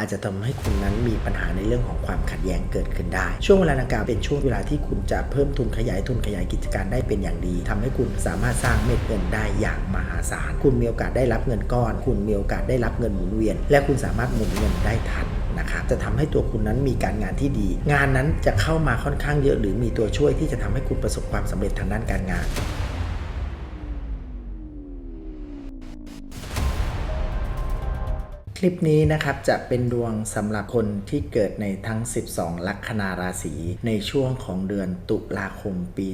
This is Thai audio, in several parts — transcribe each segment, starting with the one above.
อาจจะทำให้คุณนั้นมีปัญหาในเรื่องของความขัดแย้งเกิดขึ้นได้ ช่วงเวลาดังกล่าวเป็นช่วงเวลาที่คุณจะเพิ่มทุนขยายทุนขยายกิจการได้เป็นอย่างดีทำให้คุณสามารถสร้างเม็ดเงินได้อย่างมหาศาล คุณมีโอกาสได้รับเงินก้อน คุณมีโอกาสได้รับเงินหมุนเวียน และคุณสามารถหมุนเงินได้ทันนะครับจะทำให้ตัวคุณนั้นมีการงานที่ดี งานนั้นจะเข้ามาค่อนข้างเยอะ หรือมีตัวช่วยที่จะทำให้คุณประสบความสำเร็จทางด้านการงาน คลิปนี้นะครับจะเป็นดวงสำหรับคนที่เกิดในทั้ง 12 ลัคนาราศีในช่วงของเดือนตุลาคมปี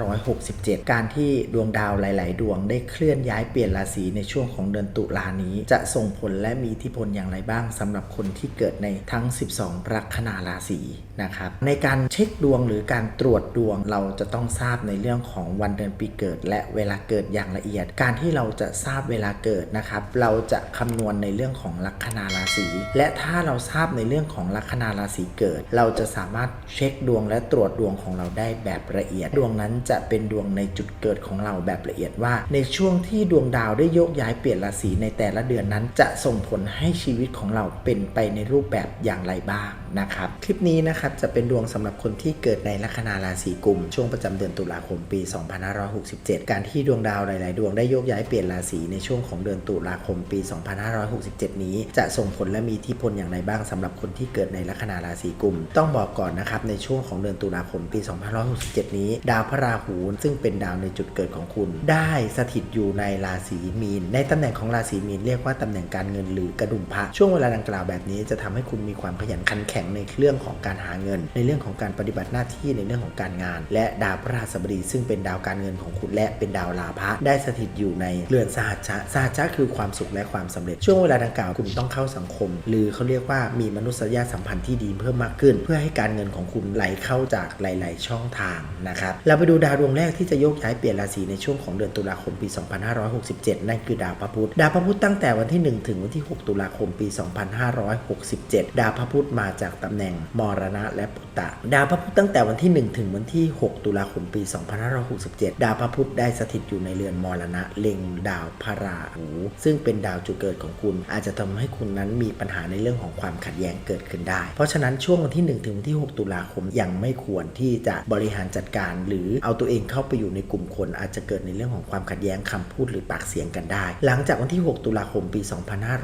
2567 การที่ดวงดาวหลาย ๆ ดวงได้เคลื่อนย้ายเปลี่ยนราศีในช่วงของเดือนตุลานี้ จะส่งผลและมีอิทธิพลอย่างไรบ้างสำหรับคนที่เกิดในทั้ง 12 ลัคนาราศีนะครับในการเช็คดวงหรือการตรวจดวงเราจะต้องทราบในเรื่องของวันเดือนปีเกิด และเวลาเกิดอย่างละเอียด การที่เราจะทราบเวลาเกิดนะครับเราจะคำนวณในเรื่องของลัคนาราศีและถ้าเราทราบในเรื่องของลัคนาราศีเกิด เราจะสามารถเช็คดวงและตรวจดวงของเราได้แบบละเอียด ดวงนั้นจะเป็นดวงในจุดเกิดของเราแบบละเอียดว่า ในช่วงที่ดวงดาวได้โยกย้ายเปลี่ยนราศีในแต่ละเดือนนั้น จะส่งผลให้ชีวิตของเราเป็นไปในรูปแบบอย่างไรบ้าง นะครับ คลิปนี้นะครับจะเป็นดวงสำหรับคนที่เกิดในลัคนาราศีกุม ช่วงประจำเดือนตุลาคมปี 2567 การที่ดวงดาวหลาย ๆ ดวงได้โยกย้ายเปลี่ยนราศีในช่วงของเดือนตุลาคมปี 2567 นี้ จะส่งผลและมีทธิพลอย่างไรบ้างสำหรับคนที่เกิดในลัคนาราศีกุม ต้องบอกก่อนนะครับในช่วงของเดือนตุลาคมปี 2567 นี้ ดาวพระราหูซึ่งเป็นดาวในจุดเกิดของคุณ ได้สถิตอยู่ในราศีมีน ในตำแหน่งของราศีมีนเรียกว่าตำแหน่งการเงินหรือกระดุมพระช่วงเวลาดังกล่าวแบบนี้จะทำให้คุณมีความขยันขันแข็งในเรื่องของการหาเงิน ในเรื่องของการปฏิบัติหน้าที่ในเรื่องของการงาน และดาวพระราชบดี ซึ่งเป็นดาวการเงินของคุณและเป็นดาวลาภะได้สถิตอยู่ในเรือนสหัชชะสหัชชะคือความสุขและความสำเร็จช่วงเวลาดังกล่าวคุณต้องเข้าสังคม หรือเขาเรียกว่ามีมนุษยสัมพันธ์ที่ดีเพิ่มมากขึ้น เพื่อให้การเงินของคุณไหลเข้าจากหลาย ๆ ช่องทางนะครับเราไปดูดาวดวงแรกที่จะโยกย้ายเปลี่ยนราศีในช่วงของเดือนตุลาคมปี 2567 นั่นคือดาวพระพุธดาวพระพุธตั้งแต่วันที่ 1 ถึงวันที่ 6 ตุลาคมปี 2567 ดาวพระพุธมาจากตำแหน่งมรณะและปุตตะ ดาวพระพุธตั้งแต่วันที่ 1 ถึงวันที่ 6 ตุลาคมปี 2567 ดาวพระพุธได้สถิตอยู่ในเรือนมรณะเล็งดาวพระราหู ซึ่งเป็นดาวจุดเกิดของคุณ อาจจะทำให้คุณนั้นมีปัญหาในเรื่องของความขัดแย้งเกิดขึ้นได้ เพราะฉะนั้นช่วงวันที่ 1 ถึงวันที่ 6 ตุลาคมยังไม่ควรที่จะบริหารจัดการ หรือเอาตัวเองเข้าไปอยู่ในกลุ่มคน อาจจะเกิดในเรื่องของความขัดแย้งคำพูดหรือปากเสียงกันได้ หลังจากวันที่ 6 ตุลาคมปี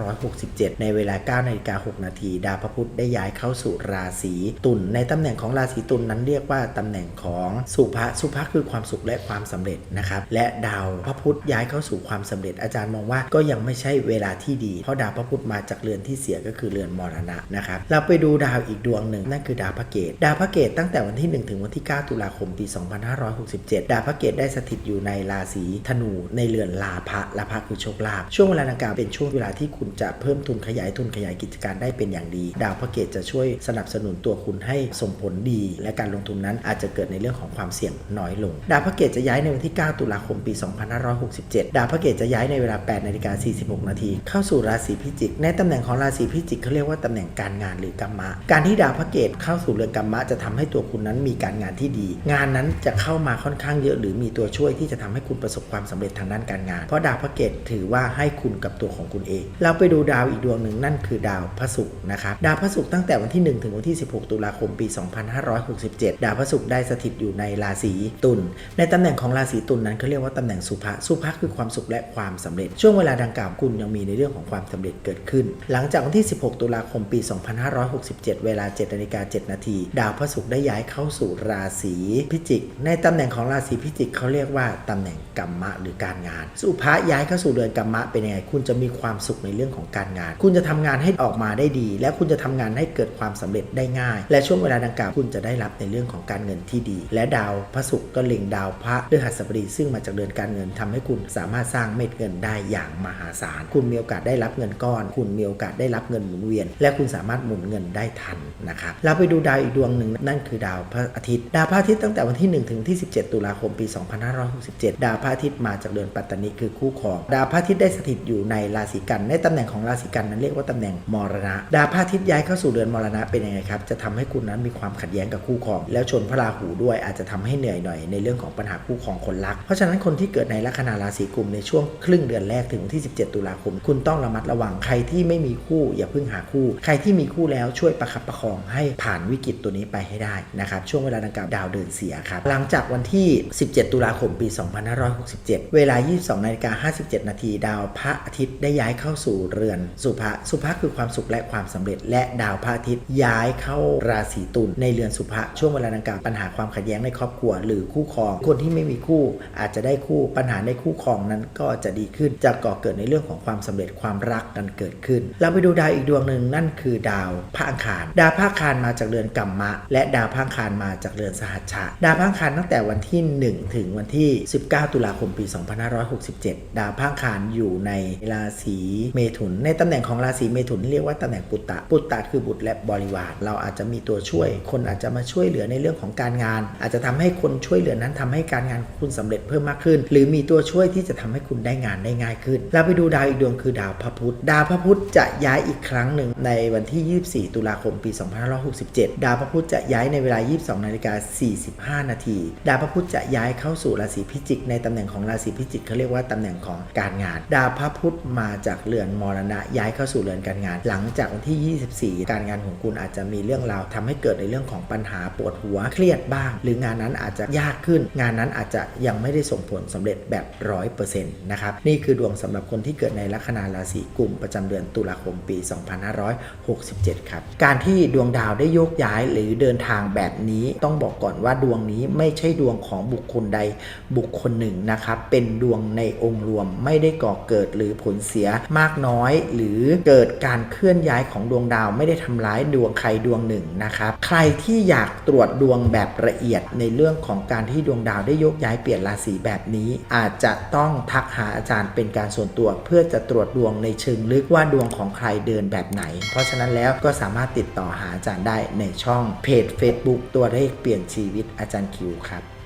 2567 ในเวลา9นาฬิกา6นาทีดาวพระพุธได้ย้ายเข้าสู่ราศีตุลในตำแหน่งของราศีตุลนั้นเรียกว่าตำแหน่งของสุภะสุภะคือความสุขและความสำเร็จนะครับและดาวพระพุธย้ายเข้าสู่ความสำเร็จอาจารย์มองว่าก็ยังไม่ใช่เวลาที่ดี เพราะดาวพระพุธมาจากเรือนที่เสียก็คือเรือนมรณะนะครับเราไปดูดาวอีกดวงหนึ่งนั่นคือดาวพระเกตดาวพระเกตตั้งแต่วันที่ 1 ถึงวันที่ 9 ตุลาคมปี 2567 ดาวพระเกตได้สถิตอยู่ในราศีธนูในเรือนลาภะลาภะคือโชคลาภช่วงเวลาดังกล่าวเป็นช่วงเวลาที่คุณจะเพิ่มทุนขยายทุนขยายกิจการได้เป็นอย่างดี ดาวพระเกตจะช่วยสนับสนุนตัวคุณให้ส่งผลดี และการลงทุนนั้นอาจจะเกิดในเรื่องของความเสี่ยงน้อยลง ดาวพระเกตจะย้ายในวันที่ 9 ตุลาคมปี 2567 ดาวพระเกตจะย้ายในเวลา 8นาฬิกา46 นาทีเข้าสู่ราศีพิจิก ในตำแหน่งของราศีพิจิกเขาเรียกว่าตำแหน่งการงานหรือกรรมะ การที่ดาวพระเกตเข้าสู่เรือนกรรมะจะทำให้ตัวคุณนั้นมีการงานที่ดี งานนั้นจะเข้ามาค่อนข้างเยอะ หรือมีตัวช่วยที่จะทำให้คุณประสบความสำเร็จทางด้านการงาน เพราะดาวพระเกตถือว่าให้คุณกับตัวของคุณเอง เราไปดูดาวอีกดวงหนึ่งนั่นคือดาวพระศุกร์นะครับ ดาวพระศุกร์ตั้งแต่วันที่ 1 ถึงวันที่ 16 ตุลาคมปี 2567 ดาวพระศุกร์ได้สถิตอยู่ในราศีตุลในตำแหน่งของราศีตุลนั้นเขาเรียกว่าตำแหน่งสุภะสุภะคือความสุขและความสำเร็จ ช่วงเวลาดังกล่าวคุณยังมีในเรื่องของความสำเร็จเกิดขึ้น หลังจากวันที่ 16 ตุลาคมปี 2567 เวลา7นาฬิกา7นาทีดาวพระศุกร์ได้ย้ายเข้าสู่ราศีพิจิก ในตำแหน่งของราศีพิจิกเขาเรียกว่าตำแหน่งกรรมะหรือการงาน สุภะย้ายเข้าสู่เรือนกรรมะเป็นยังไงคุณจะมีความสุขในเรื่องของการงาน คุณจะทำงานให้ออกมาได้ดี และคุณจะทำงานให้เกิดความสำเร็จได้ง่าย และช่วงเวลาดังกล่าวคุณจะได้รับในเรื่องของการเงินที่ดี และดาวพระศุกร์ก็เล็งดาวพระฤหัสบดี ซึ่งมาจากเดือนการเงินทำให้คุณสามารถสร้างเม็ดเงินได้อย่างมหาศาล คุณมีโอกาสได้รับเงินก้อน คุณมีโอกาสได้รับเงินหมุนเวียน และคุณสามารถหมุนเงินได้ทันนะครับเราไปดูดาวอีกดวงหนึ่งนั่นคือดาวพระอาทิตย์ ดาวพระอาทิตย์ตั้งแต่วันที่ 1 ถึงที่ 17 ตุลาคมปี 2567 ดาวพระอาทิตย์มาจากเดือนปัตตานีคือคู่ครอง ดาวพระอาทิตย์ได้สถิตอยู่ในราศีกันในตำแหน่งของราศีกันนั้นเรียกว่าตำแหน่งมรณะ ดาวพระอาทิตย์ย้ายเข้าสู่เดือนมรณะเป็นยังไงครับ จะทำให้คุณนั้นมีความขัดแย้งกับคู่ครอง แล้วชนพระราหูด้วยอาจจะทำให้เหนื่อยหน่อยในเรื่องของปัญหาคู่ครองคนรัก เพราะฉะนั้นคนที่เกิดในลัคนาราศีกุมในช่วงครึ่งเดือนแรกถึงที่ 17 ตุลาคม คุณต้องระมัดระวังใครที่ไม่มีคู่อย่าเพิ่งหาคู่ ใครที่มีคู่แล้วช่วยประคับประคองให้ผ่านวิกฤตตัวนี้ไปให้ได้นะครับช่วงเวลาดังกล่าวดาวเดินเสียครับหลังจากวันที่ 17 ตุลาคมปี 2567 เวลา 22นาฬิกา57 นาทีดาวพระอาทิตย์ได้ย้ายเข้าสู่เรือนสุภะสุภะคือความสุขและความสำเร็จและดาวพระอาทิตย์ย้ายเข้าราศีตุลในเรือนสุภะช่วงเวลาดังกล่าวปัญหาความขัดแย้งในครอบครัว หรือคู่ครอง คนที่ไม่มีคู่อาจจะได้คู่ปัญหาในคู่ครองนั้นก็จะดีขึ้นจะก่อเกิดในเรื่องของความสำเร็จความรักกันเกิดขึ้น เราไปดูดาวอีกดวงหนึ่งนั่นคือดาวพระอังคาร ดาวพระอังคารมาจากเรือนกัมมะ และดาวพระอังคารมาจากเรือนสหัชชะดาวพระอังคารตั้งแต่วันที่ 1 ถึงวันที่ 19 ตุลาคมปี 2567 ดาวพระอังคารอยู่ในราศีเมถุน ในตำแหน่งของราศีเมถุนเรียกว่าตำแหน่งปุตตะปุตตะคือบุตรและบริวาร เราอาจจะมีตัวช่วย คนอาจจะมาช่วยเหลือในเรื่องของการงาน อาจจะทำให้คนช่วยเหลือนั้นทำให้การงานคุณสำเร็จเพิ่มมากขึ้น หรือมีตัวช่วยที่จะทำให้คุณได้งานได้ง่ายขึ้น เราไปดูดาวอีกดวงคือดาวพระพุธ ดาวพระพุธจะย้ายอีกครั้งหนึ่งในวันที่ 24 ตุลาคมปี 2567 ดาวพระพุธจะย้ายในเวลา 22นาฬิกา45 นาที ดาวพระพุธจะย้ายเข้าสู่ราศีพิจิก ในตำแหน่งของราศีพิจิกเขาเรียกว่าตำแหน่งของการงาน ดาวพระพุธมาจากเรือนมรณะย้ายเข้าสู่เรือนการงาน หลังจากวันที่ 24 การงานของคุณอาจจะมีเรื่องราวทำให้เกิดในเรื่องของปัญหาปวดหัวเครียดบ้าง หรืองานนั้นอาจจะยากขึ้น งานนั้นอาจจะยังไม่ได้ส่งผลสำเร็จแบบร้อยเปอร์เซ็นต์นะครับนี่คือดวงสำหรับคนที่เกิดในลัคนาราศีกุมประจำเดือนตุลาคมปี 2567 ครับ การที่ดวงดาวได้โยกย้ายหรือเดินทางแบบนี้ต้องบอกก่อนว่าดวงนี้ไม่ใช่ดวงของบุคคลใดบุคคลหนึ่งนะครับเป็นดวงในองค์รวมไม่ได้ก่อเกิดหรือผลเสียมากน้อย หรือเกิดการเคลื่อนย้ายของดวงดาวไม่ได้ทำร้ายดวงใครดวงหนึ่งนะครับ ใครที่อยากตรวจดวงแบบละเอียดในเรื่องของการที่ดวงดาวได้ยกย้ายเปลี่ยนราศีแบบนี้ อาจจะต้องทักหาอาจารย์เป็นการส่วนตัวเพื่อจะตรวจดวงในเชิงลึกว่าดวงของใครเดินแบบไหน เพราะฉะนั้นแล้วก็สามารถติดต่อหาอาจารย์ได้ในช่องเพจ Facebook ตัวเลขเปลี่ยนชีวิตอาจารย์คิวครับ